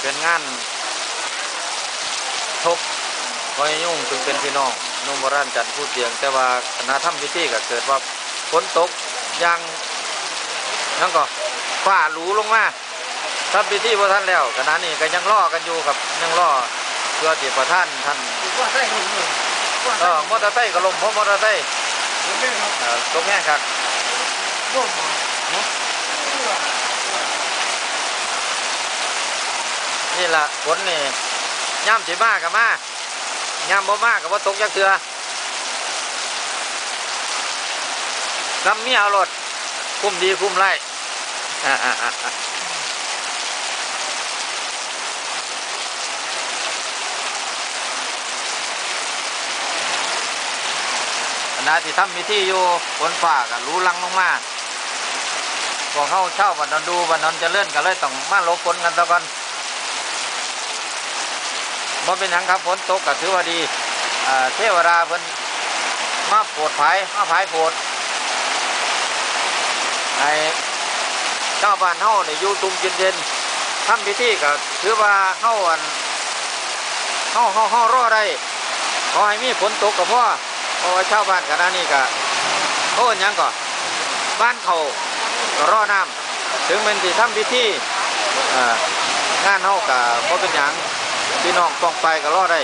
เป็นงานทบคอยยุ่งถึงเป็นพี่น้องหนุ่มโบราณจันทร์ผู้เตียง แต่ว่าคณะทำพิธีก็เกิดว่าฝนตกอยังนั่นก็ฝ่าหลูลงมาทำพิธีพอท่านแล้วขณะนี้ก็ยังรอกันอยู่ครับยังรอเพื่อที่ประท่านท่านว่าใส่หุ่นเลยว่าเอใส่อมอเตอร์ไซค์ก็ลมเพราะมอเตอร์ไซค์หุ่นเลยครับเอ่อตกแง่ครับ ร่วมมาเนี่ละฝนนี่ย่ำสิมากกับมาย่ำบ่มากกับว่าตกยักเถือลำเมียรถคุ้มดีคุ้มไรขณะที่ทำพิธีอยู่ฝนฟ้าก็รู้ลังลงมาพวกเขาเช่าบันนนดูบันนนจะเลื่อนกันเลยต้องมาลบฝนกันตะก่อน บ่เป็นหยังครับฝนตกก็ถือว่าดีเทวดาเพิ่นมาโปรดภัยมาภายโปรดให้เจ้าบ้านเฮาเนี่ยอยู่ตุมเย็นๆทำพิธีก็ถือว่าเฮาอันเฮาเฮาเฮารอได้ขอให้มีฝนตกก็พอเพราะว่าชาวบ้านกันนี้ก็โอ้ยังก่อนบ้านเขาก็รอน้ำถึงเป็นที่ทำพิธีงานเฮาก็บ่เป็นหยัง พี่น้องป้องไปก็รอดได้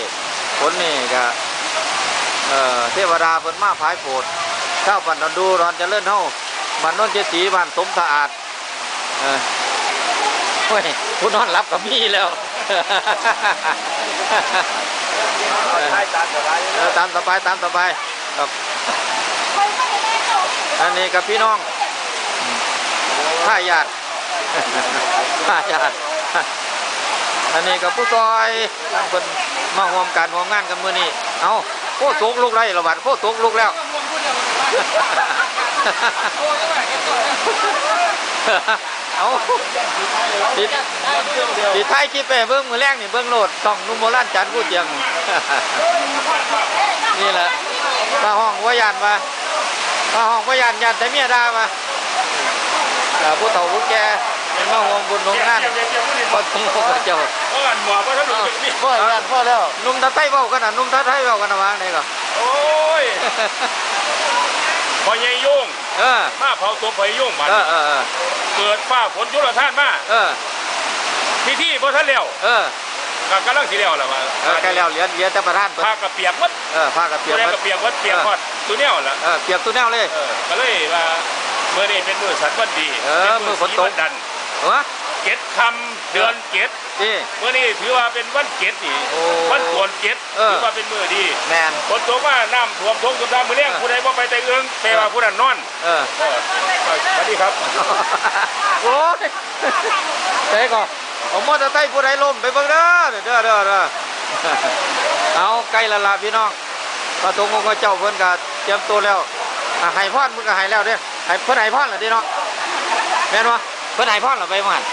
ฝนนี่ก็เอ่อเทวดาเพิ่นมาพายโปรดเจ้าบ้านดอนดูรอนเจริญเฮาบ้านโนนเจตีบ้านสมสะอาดเออเฮ้ยผู้นอนรับกับมีแล้วตามสบายเออตามสบายตามสบายครับอันนี้กับพี่น้องท่ายาดท่ายาด อันนี้กับผู้ซอยเป็นมาห่วมกันห่วมงานกันมื่อนี้เอาโคตรตกลูกไรระบาดโคตรตกลูกแล้วเอาติดติดท้ายคลิปไปเบิ้งมือแรกนี่เบิ้งโหลดส่องนุ่มโบราณจันทร์ผู้เจียงนี่แหละป้าห้องว่ายานมาป้าห้องว่ายานยานแต่เมียดามาเอ่อผู้เฒ่าผู้แก่ เป็นมาห่วงบุญของงานพอสมควรเจ้าเพราะกันหมอเพราะถ้าหลุดนี่พ่อแล้วพ่อแล้วนุ่มตาไต้เบ้ากันนะนุ่มตาไต้เบ้ากันนะวางไหนก็โอ้ยพอใหญ่ยุ่งเออมาเผาตัวพอยุ่งมันเออเออเกิดฟ้าฝนชุลท่านมาเออที่ที่พอท่านเลี้ยวเออก็กำลังสีเลี้ยวแหละว่าเออใกล้แล้วเหลียนเหลียนแต่ประธานเพิ่นผ้ากระเปียกมัดเออผ้ากระเปียกแรกหมกดระเปียกมัดเปียกหอดตัวเนี้ยละเออเปียกตัวแนวเลยเออก็เลยว่าเมื่อนี้เป็นมือสันวันดีเออเป็นมือฝนตกดัน เหรอเก็ดคำเดือนเก็ดนี่ เมื่อนี้ถือว่าเป็นวันเก็ดนี่โอ้วันโกนเก็ดเออ ถือว่าเป็นมือดีแมน ฝนตกมาน้ำท่วมท้องท่วมน้ำมือเลี้ยงเออ ผู้ใดบ่ไปแต่เอื้องแปลว่าผู้นั้นนอนเออ เออสวัสดีครับโอ้ยเจ๊ก่อนเอามอเตอร์ไซค์ผู้ใดล้มไปเบิ่งเด้อเด้อเด้อเด้อเด้อเอาใกล้และลาพี่น้องพระตงองค์พระเจ้าเพิ่นก็เตรียมตัวแล้วอะให้พรเพิ่นก็ให้แล้วเด้อให้เพิ่นให้พรแล้วเด้เนาะแม่นบ่เพิ่นให้พรแล้วไปบ่หั่น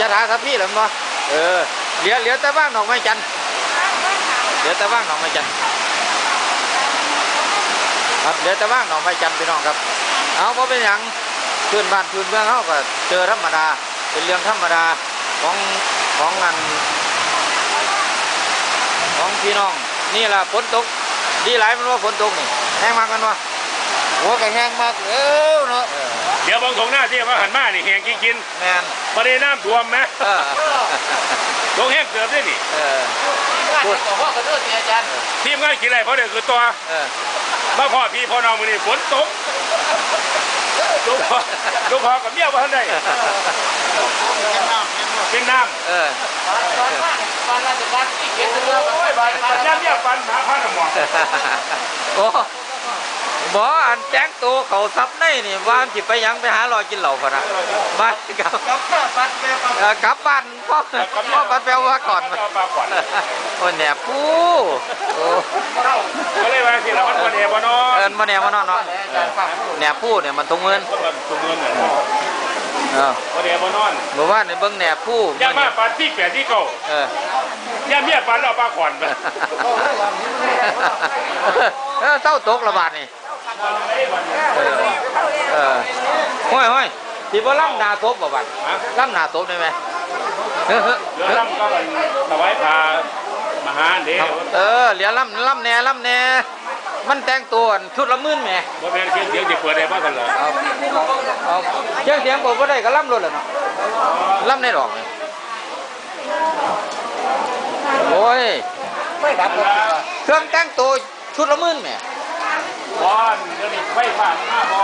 ยะถาสัพพี่แล้วแม่นบ่เออเหลือเหลือแต่ว่างดอกไม้จันทร์เหลือแต่ว่างดอกไม้จันทร์ครับเหลือแต่ว่างดอกไม้จันทร์พี่น้องครับ เอาเพราะเป็นอย่างพื้นบ้านพื้นเมืองเขาก็เจอธรรมดาเป็นเรื่องธรรมดาของของงานของพี่น้อง นี่แหละฝนตกดีหลายมันว่าฝนตกนี่แห้งมากมันวะหัวก็แห้งมากเออเนาะเดี๋ยวบางทงหน้าที่ว่าหันมานี่แหงกินกินแมนๆประเด็นน้ำท่วมไหมเออทงแห้งเกือบได้นี่เออพูดพ่อกระโดดเนี่ยอาจารย์ทีมงานกินอะไรเพราะเดี๋ยวคือตัวเออมาพ่อพี่พ่อน้องมือนี่ฝนตกลูกพ่อลูกพ่อกับเมียว่าท่านใดเป็นน้ำเออบ้านราชการที่เก็บเรือโอ้ยบาดน้ำเมียปันหาพันหมอโอ้ บออันแจ้งตัวเขาซับในนี่ว่ามันสิไปหยังไปหาลอยกินเหล่าพะนะบ้านกับกับข้าปัดแม่ปัดเอ่อกลับบ้านพ่อพ่อบัดแปลว่าก่อนเอาปลาขวัญโอ้ยแหนบผู้โอ้ก็เลยว่าสิเรามันวันเอบ่เนาะเอินมาแหนบมาเนาะเนาะอาจารย์ฟังพูดแหนบผู้เนี่ยมันตรงเงินคนวันตุ่มเงินเนี่ยเออวันเอบ่นอนบอกว่าในเบิ้งแหนบผู้ย่ามาปันที่แปดที่เก่าเออย่าเมียปันเอาปลาขวัญไปเออเต้าตกระบาดนี่ เออเออห้อยห้อยที่บ่ล่ำนาตบบ่บัดฮะล่ำนาตบได้ไหมเฮ้อเฮ้อเรือล่ำก็ถวายพามหาเดชเออเหลียล่ำล่ำแหน่ล่ำแหน่มันแต่งตัวชุดละหมื่นแหมบ่แม่นเสียงเสียงจะเปิดได้บ่กันเหรอเอาเอาเสียงเสียงผมก็ได้ก็ล่ำรถแหละเนาะล่ำในดอกเลยโอ้ยไม่ดับเลยเครื่องแต่งตัวชุดละหมื่นแหมบ อนเดี๋ยวนี้ไฟฟ้านมาบ่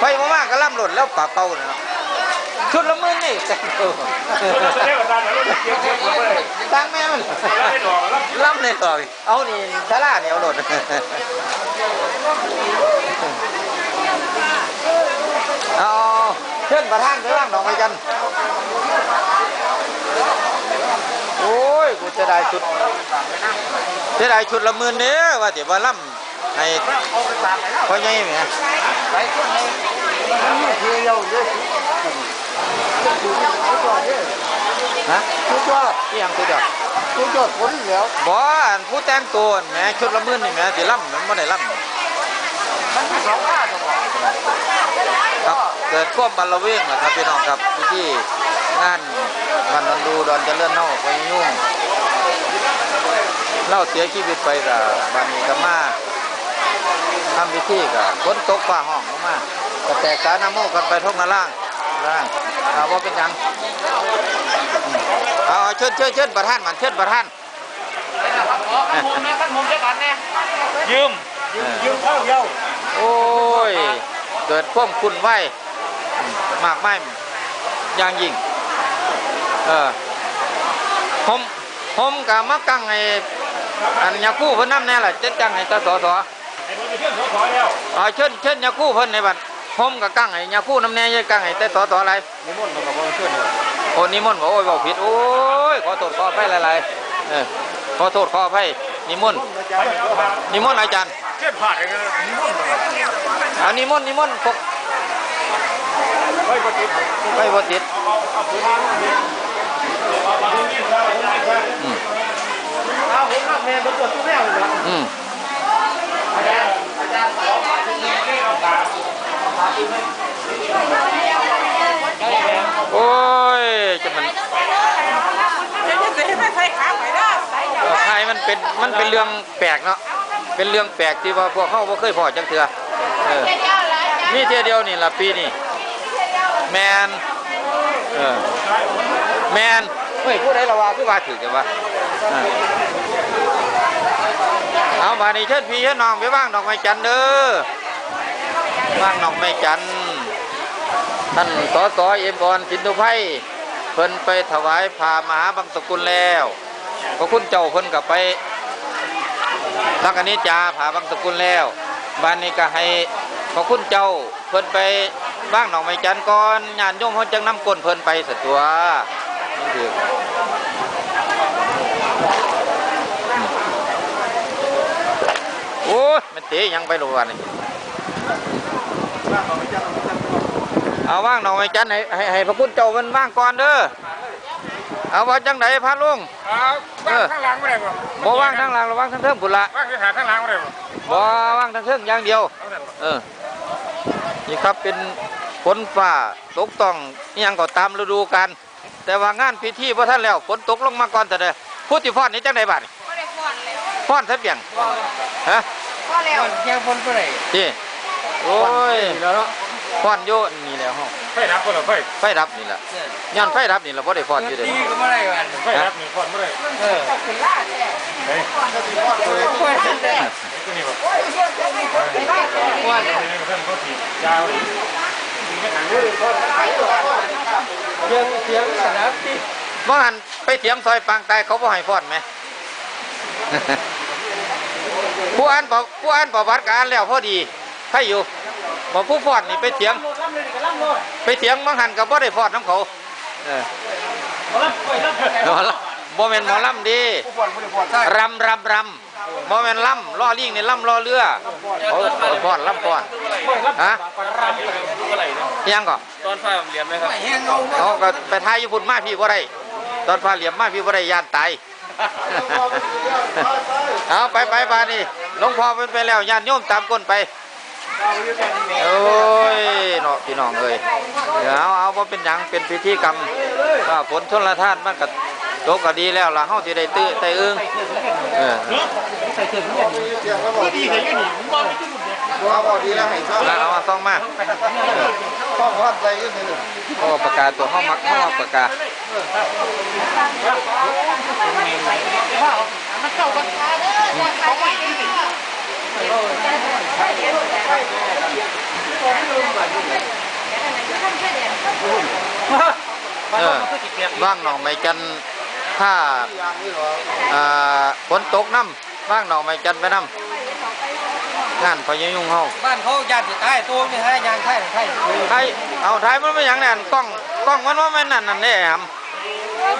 ไปมากๆก็ล่ำรถแล้วป่าเป่าเนาะชุดละหมื่นนี่แต่งตัวเราจะได้ว่าตาเราเสียงเสียงเปิดบ่ได้ตั้งแม่มันเราได้ดอกแล้วล่ำในดอกเอานี่ซาลาเนี่ยเอารถเอาเชิญประธานไปว่างดอกไม้จันโอ้ยกูจะได้ชุดจะได้ชุดละหมื่นเนี้ยว่าเดี๋ยวมาล่ำ ให้เอาไปตากไปแล้วพ่อใหญ่แหมไปคนในมันมีเที่ยวเยอะฮะทุกยอดที่ยังสุดยอดทุกยอดผลแล้วบ่อันผู้แต่งตัวนั่นแหมชุดละหมื่นนี่แหมสิล่ำมันไม่ได้ล่ำมันมีสองข้าจังหวะครับเกิดความบันระเวงนะครับพี่น้องครับที่ที่งานมันนันดูดอนเจริญเน่าไปยุ่งเล่าเสียชีวิตไปกับบานีกับมา ทำพิธีกับฝนตกฟ้าห้องลงมาก็แตกสาน้ำโมกันไปท่องนาล่างล่างเอาว่าเป็นยังเอาเชิญเชิญเชิญประธานมันเชิญประธานขั้นมุมนะขั้นมุมจะก่อนแน่ยืมยืมเข้าเยาโอ้ยเกิดความคุณไหวมากไม่อย่างยิ่งเออผมผมกับมักกังไออันยาคู่เพิ่นน้ำแน่ล่ะเจ็ดจังไอตาสอสอ ไอ้คนจะเชื่อสอสอแล้วเอาเชิญเชิญยาคู่เพิ่นในบัดผมกับกังไอ้ยาคู่น้ำแน่ยายกังไอ้แต่สอสออะไรนิมนต์มากับว่าช่วยเนี่ยโอ้นิมนต์บอกโอ้ยบอกผิดโอ้ยขอโทษขออภัยหลายๆเออขอโทษขออภัยนิมนต์ไปเอาพานิมนต์อาจารย์เชื่อผ่านเลยนะนิมนต์เอานิมนต์นิมนต์พกไปบ่ติดไปบ่ติดเอาเอาผู้ม โอ้ยจะมันไม่ใส่ขาไปได้ใส่เดี๋ยวไทยมันเป็นมันเป็นเรื่องแปลกเนาะเป็นเรื่องแปลกที่ว่าพวกเขาบ่เคยพอจักเทื่อเออมีเที่ยวเดียวนี่ละปีนี้แมนเออแมนเฮ้ยผู้ใดละว่าคือว่าถือกันวะ เอาบาดนี้เชิญพี่เชิญน้องไปว่างดอกไม้จันด์เด้อว่างดอกไม้จันท่านสสเอ็มบอลสินธุไพเพิ่นไปถวายพามหาบังสกุลแล้วพระคุณเจ้าเพิ่นกับไปทักอันนี้จาผาบางสกุลแล้วบ้านนี้ก็ให้พระคุณเจ้าเพิ่นไปบ้างหนองไม้จันทร์ก่อนญาติโยมเพิ่นจังนำก้นเพิ่นไปสตัวนี่คือ โอ้ยมันเตะยังไปหรอวะนี่เอาว่างหนองไม้จันทร์ให้ให้ให้พระคุณเจ้าเพิ่นว่างก่อนเด้อเอาว่าจังไดพระลุงครับว่างข้างหลังไม่ได้บ่บ่ว่างทางหลังระว่างทางเทิงพุ่นละว่างที่หาข้างหลังไม่ได้บ่บ่ว่างทางเทิงอย่างเดียวเอาแต่บ่เออนี่ครับเป็นฝนฟ้าตกต้องอิหยังก็ตามฤดูกาลแต่ว่างานพิธีบ่ทันแล้วฝนตกลงมาก่อนแต่เด้อผู้ที่ฟ้อนนี่จังไดบัดนี่ไม่ได้ฟ้อนแล้วฟ้อนซะเปียงฮะ ฟ้อนแล้วแค่คนไปไหนที่โอ้ยแล้วเนาะฟ้อนอยู่นี่แหล้วเฮาไฟดับก็เหรอไฟไฟดับนี่แหละย้อนไฟดับนี่ล่ะบ่ได้ฟ้อนอยู่เด้อตีก็ไม่ได้กันไฟดับนี่ฟอนไม่ได้เออตกขึ้นล่าแท้เฮ้ยช่วยฉันได้ตัวนี้บ่ว่าเดี๋ยวนี้เพิ่นเขาถีบยาวอีกไม่ทันเลยเสียงเสียงสนามที่บ่หันไปเถียงซอยปางตายเขาบ่ให้ฟ้อนไหม ผู้อ่านประผู้อ่านประวัติการแล้วพอดีใครอยู่บอกผู้ฟ้อนนี่ไปเถียงล่ำเลยก็ล่ำเลยไปเถียงมังหันกับบ่ได้ฟ้อนน้ำเขาเออล่ำไปล่ำหมอลำบ่แม่นหมอลำดีผู้บอลผู้บอลใช่รำรำรำบ่แม่นลำล่อลิงนี่ลำล่อเรือเขาเขาฟ้อนลำฟ้อนฮะอิหยังก็ตอนฟ้าเรียนไหมครับแห้งเงาเขาก็ไปทายญี่ปุ่นมาพี่บ่ได้ตอนฟ้าเหลี่ยมมาพี่บ่ได้ย่านตาย เอาไปไปบานี่หลวงพ่อเป็นไปแล้วญาติโยมตามก้นไปโอ้ยเนาะพี่น้องเอ้ยเดี๋ยวเอาเอาว่าเป็นหยังเป็นพิธีกรรมว่าฝนชนละทานมันก็ตกก็ดีแล้วล่ะเฮาสิได้ตื้อไตอึ้งเออดีเลยนี่ผมบอกไม่ถูกเลยว่าบอกดีแล้วให้ชอบแล้วเอามาซ่องมา ชอบความใจก็คือเพระว่าปากกาตัวเฮามักเฮามักปากกามันเก่ากันขาเด้อเขาไปที่นี่เออว่างหนองไม้จันถ้าฝนตกน้ำว่างหนองไม้จันไปน้ำ งานพอยุ่งเฮาบ้านเขาญาติตายตัวนี่ให้ยางไทยไทยไทยเอาไทยมันไม่หยังแน่นกล้องกล้องมันว่ามันนั่นนั่นแน่ครับ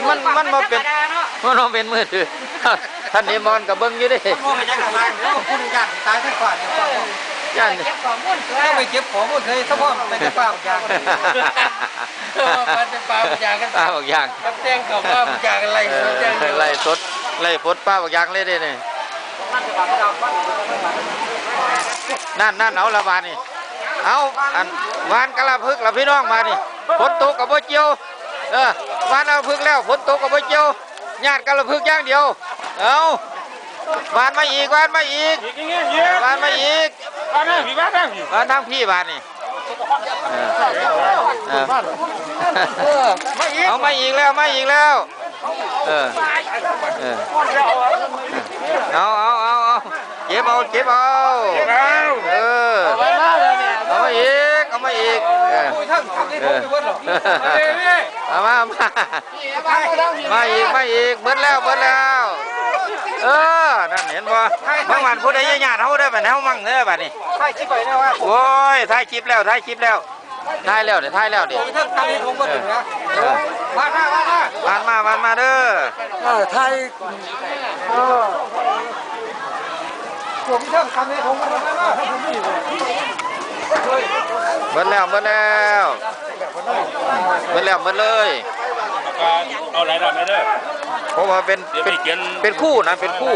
มันมันบ่เป็นมันบ่เป็นมือถือท่านนี้มอนกับเบิ้งอยู่เดิมองไปยังกับบ้านแล้วคุณญาติตายทั้งฝ่ายเนี่ยย่านเก็บข้อมูลตัวต้องไปเก็บของหมดเลยสะพอมไปจะป้าบยางเออมันจะป้าบยางกันป้าบอกอย่างกับแจ้งกับป้าบยางอะไรเออแจ้งเดียวไล่สดไล่ฝดป้าบอกอย่างเลยเด้นี่ นั่นนั่นเอาละบาดนี่เอาอันวานกะลาพึกละพี่น้องมานี่ฝนตกกับบ่เจียวเออวานเอาพึกแล้วฝนตกกับบ่เจียวญาติกะลาพึกอย่างเดียวเอาวานมาอีกวานมาอีกวานมาอีกบ้านนั่งพี่บ้านนั่งพี่วานทางพี่บานนี่เออเออเอามาอีกแล้วมาอีกแล้วเออเออเอาเอา เก็บเอาเก็บเอาเออเอามาอีกเอามาอีกเออคุยทั้งทำนี่ผมออเอามามามาอีกมาอีกเบิดแล้วเบิดแล้ว เออนั่นเห็นบ่บางวันผู้ใดญาติเฮาได้บัดเฮามั่งเด้อบัดนี้ใช่คิดไปนะว่าโอ้ยถ่ายคลิปแล้วถ่ายคลิปแล้วถ่ายแล้วเดี๋ยวถ่ายแล้วเดี๋ยวทั้งทำนี่ผมก็ถึงนะมาหน้ามาหน้าผ่านมาผ่านมาเด้อเออไทยเออ ผมทั้งทำนี่ผมก็ถึงนะถ้าผมไม่อยู่เบิดแล้วเบิดแล้วเบิดแล้วเบิดเลยเอาหลายดอกเลยเด้อเพราะว่าเป็นเดี๋ยวเป็ไปนเขียนเป็นคู่นะเป็นคู่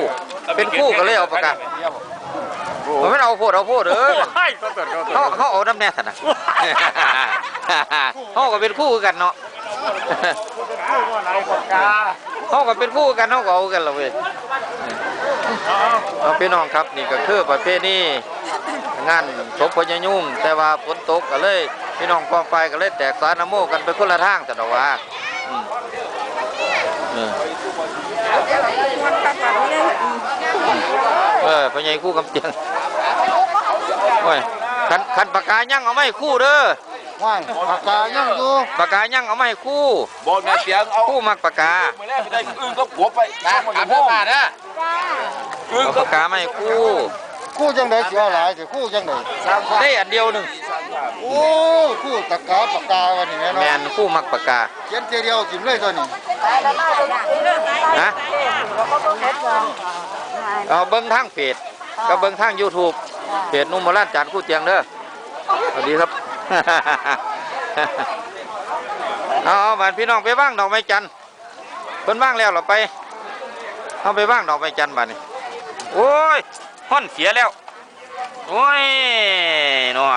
เป็นคู่ก็เลยเอาปากกาผมไม่เอาโพดเอาโพดเออให้ตัวตัวตัวเขาเขาเอาน้ำแน่สันนะเขาก็เป็นคู่กันเนาะเขาก็เป็นคู่กันเขาก็เอากันละเว้ย เอาพี่น้องครับนี่ก็คือประเภทนี้งานศพพญายุ่ง แต่ว่าฝนตกก็เลย พี่น้องกองไฟก็เลยแตกสารนโมกันไปคนละทางแต่ดอกว่าเออพญาคู่กำเตียงโอ้ยคันคันปากกายั่งเอาไม่คู่เด้อ ว่างปากกายังอยู่ปากกายั่งเอาไม่คู่บอกแม่เสียงเอาคู่มักปากกาไม่ได้ไม่ได้อื่นก็ผัวไปนะอันพ่อมานะอื่นเอาก็ปากกาไม่คู่ คู่จังไดเสียหลายแต่คู่จังไดได้อันเดียวหนึ่งโอ้คู่ตะกาปากกาวันนี้แม่แมเนาะนคู่มักปากกาเขียนเทีเดียวกินเลยตัวนี้นะเอาเบิ้งทางเพจกับเบิ้งทาง YouTube เพจนุ่มโบราณจานคู่เจียงเด้อสวัสดีครับ เอาเอาบานพี่น้องไปว่างดอกไม้จันทร์เพิ่นว่างแล้วเราไป เอาไปว่างดอกไม้จันทร์บานนี้โอ้ยห้อนเสียแล้ว โอ้ยหนัว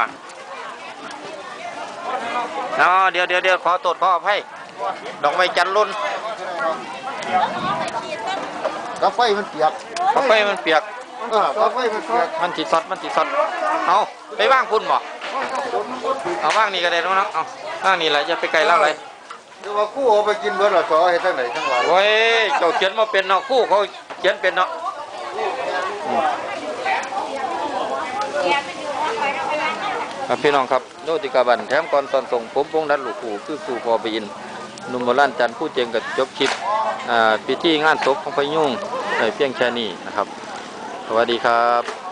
เอาเดี๋ยวเดี๋ยวเดี๋ยวขอตรวจขออภัยดอกไม้จันทร์หล่นกาไฟมันเปียกกาแฟมันเปียกเออกาไฟมันเปียกมันติดซอดมันติดซอดเอาไปว่างคุณบ่ เอาว่างนี่ก็ได้แล้วเนาะเอาว่างนี่แหละจะไปไกลเล่าอะไรเดี๋ยวว่าคู่เอาไปกินเบิดละสอเฮ็ดจังไดจังหวะโอ้ยเจ้าเขียนมาเป็นเนาะคู่เขาเขียนเป็นเนาะอืมครับพี่น้องครับโนติกาบันแถมก่อนตอนส่งผมพงษ์ดันหลูกขู่คือครูพอไปอินหนุ่มโบราณจันทร์ผู้เจงกับจบคลิปอ่าพิธีงานศพของพะยุ่งในเพียงแค่นี้นะครับ สวัสดีครับ